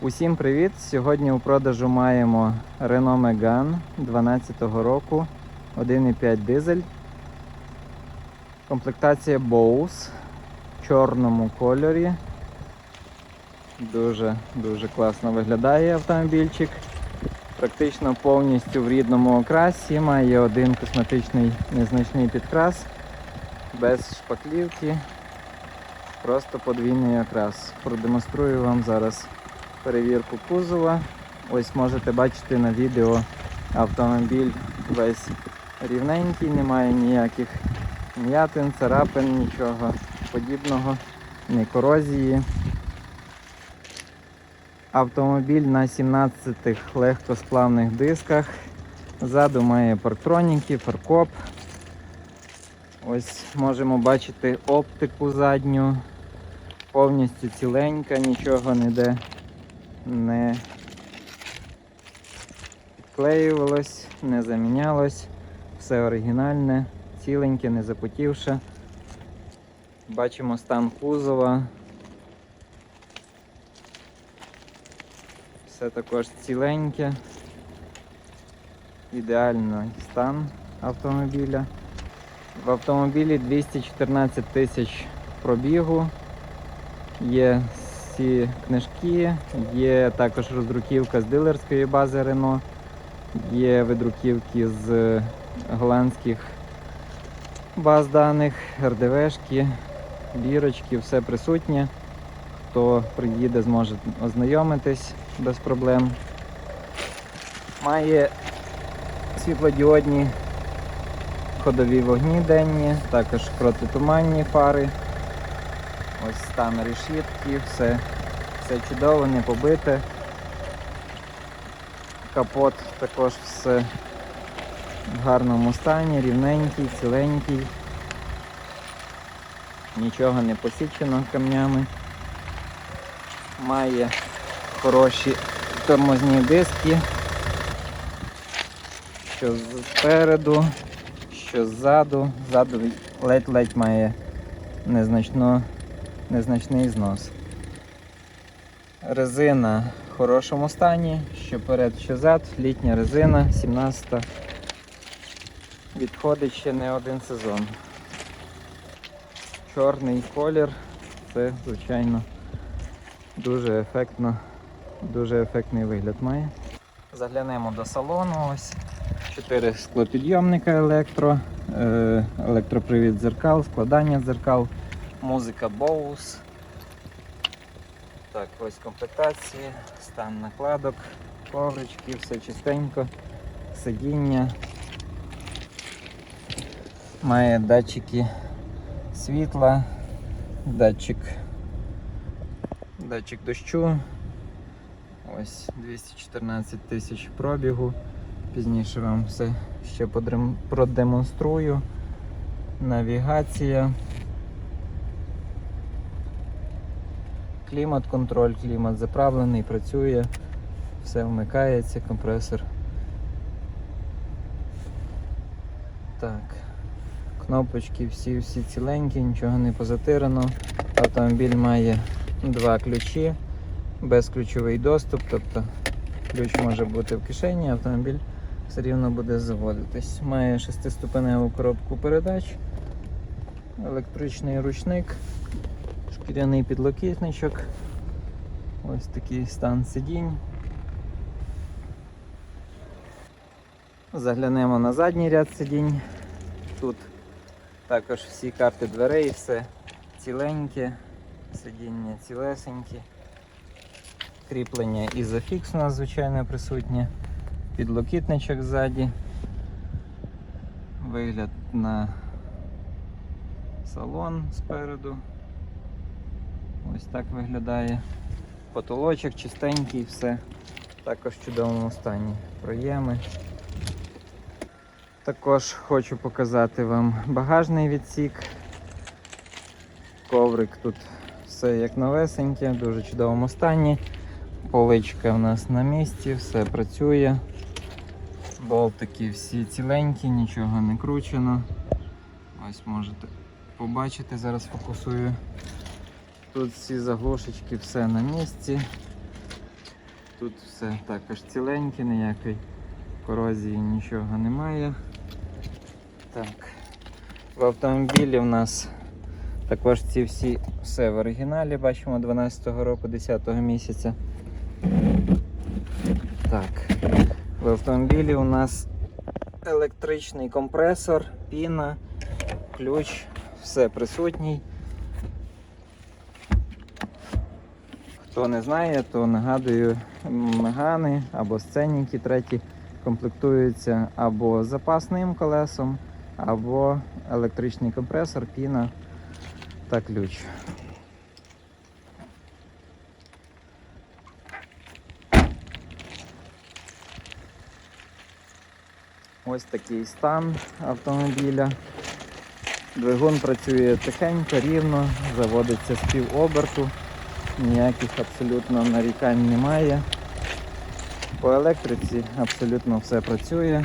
Усім привіт! Сьогодні у продажу маємо Renault Megane 12 року 1,5 дизель. Комплектація Bose в чорному кольорі. Дуже дуже класно виглядає автомобільчик. Практично повністю в рідному окрасі. Має один косметичний незначний підкрас, без шпаклівки. Просто подвійний окрас. Продемонструю вам зараз перевірку кузова. Ось можете бачити на відео автомобіль весь рівненький, немає ніяких м'ятин, царапин, нічого подібного, ні корозії. Автомобіль на 17 легкосплавних дисках. Ззаду має парктроніки, фаркоп. Ось можемо бачити оптику задню. Повністю ціленька, нічого ніде не підклеювалось, не замінялось. Все оригінальне, ціленьке, не запотівше. Бачимо стан кузова. Все також ціленьке. Ідеальний стан автомобіля. В автомобілі 214 тисяч пробігу. Є всі книжки, є також роздруківка з дилерської бази Renault, є видруківки з голландських баз даних, РДВшки, бірочки, все присутнє. Хто приїде, зможе ознайомитись без проблем. Має світлодіодні ходові вогні денні, також протитуманні фари. Ось стан решітки, все, все чудово, не побите. Капот також все в гарному стані, рівненький, ціленький. Нічого не посічено камнями. Має хороші тормозні диски, що спереду, що ззаду. Ззаду ледь-ледь має незначно незначний знос. Резина в хорошому стані, що перед, що зад, літня резина, 17 Відходить ще не один сезон. Чорний колір, це, звичайно, дуже ефектно, дуже ефектний вигляд має. Заглянемо до салону. Ось чотири склопідйомника електро, е, електропривід дзеркал, складання дзеркал музика Bose. Так, ось комплектації, стан накладок, коврички, все чистенько, сидіння. Має датчики світла, датчик, датчик дощу. Ось 214 тисяч пробігу. Пізніше вам все ще продемонструю. Навігація. Клімат-контроль, клімат заправлений, працює, все вмикається, компресор. Так, кнопочки всі всі ціленькі, нічого не позатирано. Автомобіль має два ключі, безключовий доступ, тобто ключ може бути в кишені, автомобіль все рівно буде заводитись. Має шестиступеневу коробку передач, електричний ручник шкіряний підлокітничок. Ось такий стан сидінь. Заглянемо на задній ряд сидінь. Тут також всі карти дверей, все ціленьке, сидіння цілесенькі. Кріплення ізофікс у нас звичайно присутнє. Підлокітничок ззаді. Вигляд на салон спереду. Ось так виглядає. Потолочок чистенький, все також в чудовому стані. Проєми. Також хочу показати вам багажний відсік. Коврик тут все як новесеньке, в дуже чудовому стані. Поличка в нас на місці, все працює. Болтики всі ціленькі, нічого не кручено. Ось можете побачити, зараз фокусую. Тут всі заглушечки, все на місці. Тут все також ціленьке, ніякої корозії нічого немає. Так. В автомобілі в нас також ці всі все в оригіналі, бачимо 12-го року, 10-го місяця. Так. В автомобілі у нас електричний компресор, піна, ключ, все присутній. Хто не знає, то нагадую, мегани або сценіки треті комплектуються або запасним колесом, або електричний компресор, піна та ключ. Ось такий стан автомобіля. Двигун працює тихенько, рівно, заводиться з півоберту, ніяких абсолютно нарікань немає. По електриці абсолютно все працює.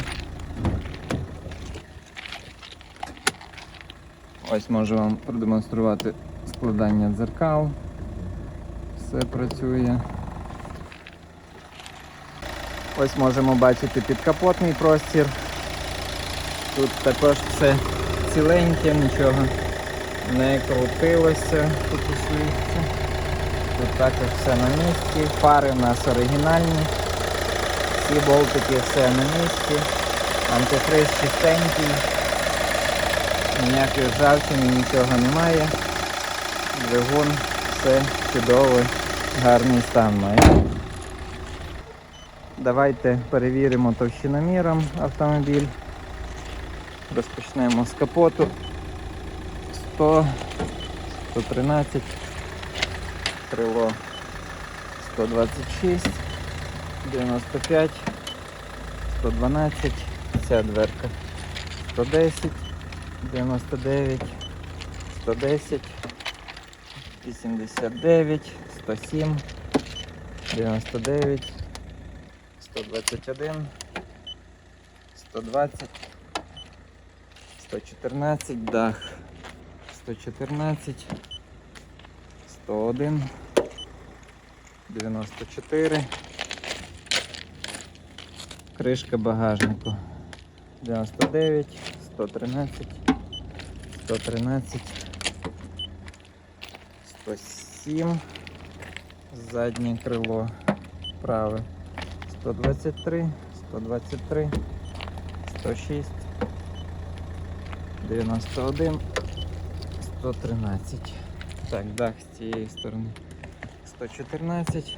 Ось можу вам продемонструвати складання дзеркал. Все працює. Ось можемо бачити підкапотний простір. Тут також все ціленьке, нічого не крутилося, фокусується. Тут також все на місці. Фари в нас оригінальні. Всі болтики все на місці. Антифриз чистенький. Ніякої ржавчини, нічого немає. Двигун, все чудовий, гарний стан має. Давайте перевіримо товщиноміром автомобіль. Розпочнемо з капоту. 100, 113, крило 126, 95, 112, ця дверка 110, 99, 110, 89, 107, 99, 121, 120, 114, дах 114, 101, 94, кришка багажнику 99, 113, 113, 107, заднє крило праве 123, 123, 106, 91, 113. Так, дах з цієї сторони 114,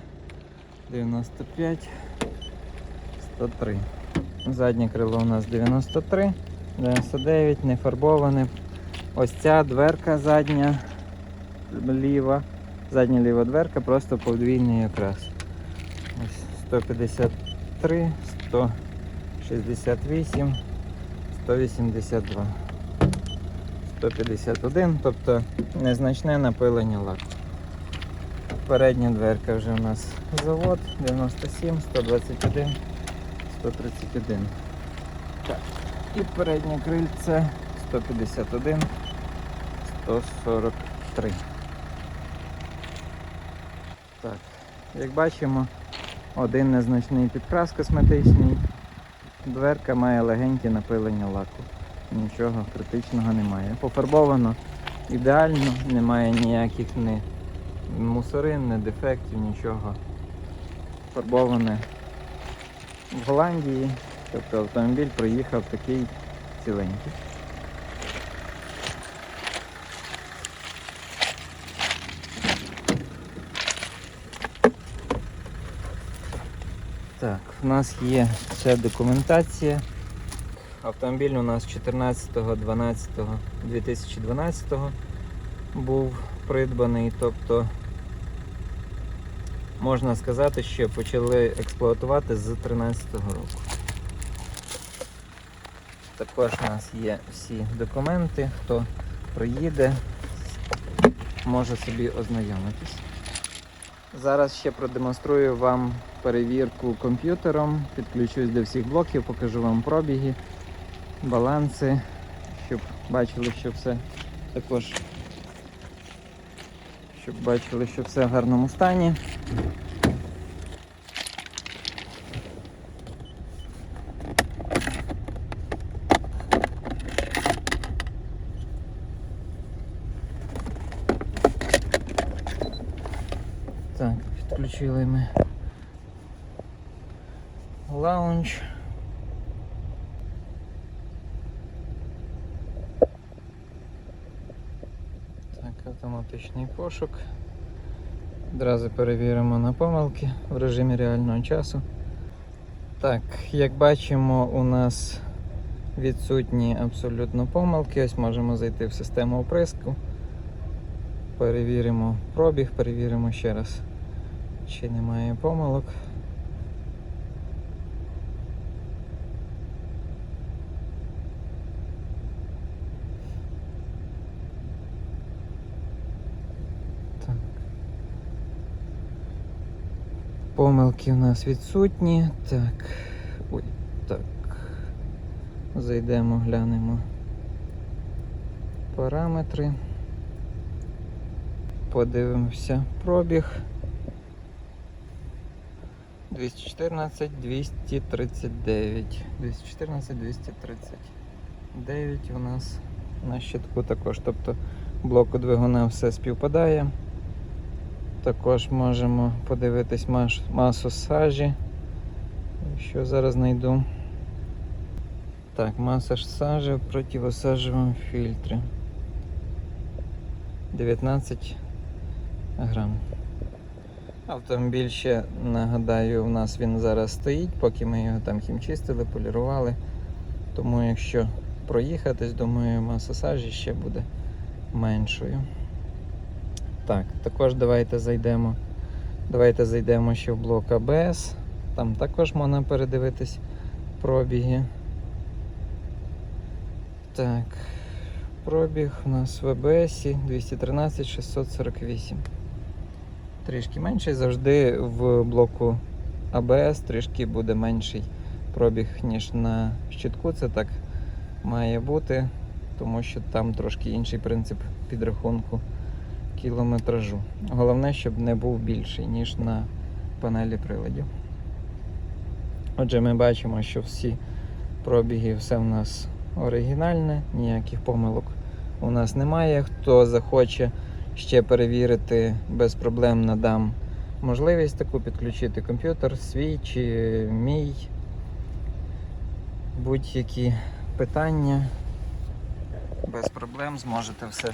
95, 103. Заднє крило у нас 93, 99, не фарбоване. Ось ця дверка задня ліва. Задня ліва дверка просто подвійний окрас. Ось 153, 168, 182, 151, тобто незначне напилення лаку. Передня дверка вже у нас завод 97, 121, 131. Так. І переднє крильце 151, 143. Так, як бачимо, один незначний підкрас косметичний. Дверка має легеньке напилення лаку. Нічого критичного немає. Пофарбовано ідеально, немає ніяких ні мусорин, ні дефектів, нічого. Фарбоване в Голландії. Тобто автомобіль проїхав такий ціленький. Так, в нас є ще документація. Автомобіль у нас 14.12.2012 був придбаний, тобто можна сказати, що почали експлуатувати з 2013 року. Також у нас є всі документи, хто приїде, може собі ознайомитись. Зараз ще продемонструю вам перевірку комп'ютером, підключусь до всіх блоків, покажу вам пробіги, баланси, щоб бачили, що все також, щоб бачили, що все в гарному стані. Так, підключили ми лаунч. Автоматичний пошук. Одразу перевіримо на помилки в режимі реального часу. Так, як бачимо, у нас відсутні абсолютно помилки. Ось можемо зайти в систему оприску. Перевіримо пробіг, перевіримо ще раз, чи немає помилок. Помилки у нас відсутні. Так. Ой, так. Зайдемо, глянемо параметри. Подивимося пробіг. 214, 239. 214, 239 у нас на щитку також. Тобто блоку двигуна все співпадає. Також можемо подивитись масу сажі. Що зараз знайду. Так, маса ж сажі в противосажевому фільтрі. 19 грам. Автомобіль ще, нагадаю, у нас він зараз стоїть, поки ми його там хімчистили, полірували. Тому якщо проїхатись, думаю, маса сажі ще буде меншою. Так, також давайте зайдемо. Давайте зайдемо ще в блок АБС. Там також можна передивитись пробіги. Так, пробіг у нас в АБС 213 648. Трішки менший. Завжди в блоку АБС трішки буде менший пробіг, ніж на щитку. Це так має бути, тому що там трошки інший принцип підрахунку кілометражу. Головне, щоб не був більший, ніж на панелі приладів. Отже, ми бачимо, що всі пробіги, все в нас оригінальне, ніяких помилок у нас немає. Хто захоче ще перевірити без проблем надам можливість таку підключити комп'ютер свій чи мій. Будь-які питання без проблем зможете все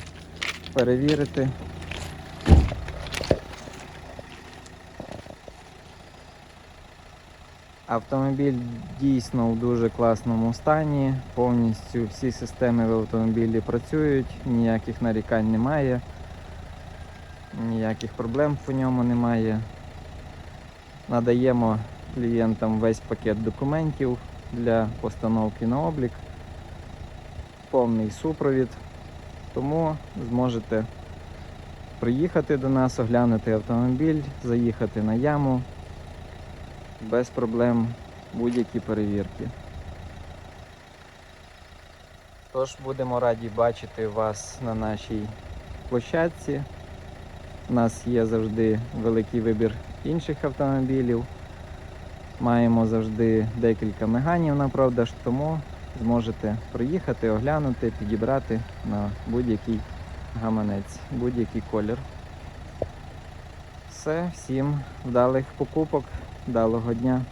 перевірити. Автомобіль дійсно в дуже класному стані. Повністю всі системи в автомобілі працюють, ніяких нарікань немає, ніяких проблем по ньому немає. Надаємо клієнтам весь пакет документів для постановки на облік, повний супровід. Тому зможете приїхати до нас, оглянути автомобіль, заїхати на яму без проблем будь-які перевірки. Тож будемо раді бачити вас на нашій площадці. У нас є завжди великий вибір інших автомобілів. Маємо завжди декілька меганів на продаж, тому зможете приїхати, оглянути, підібрати на будь-який гаманець, будь-який колір. Все, всім вдалих покупок, вдалого дня.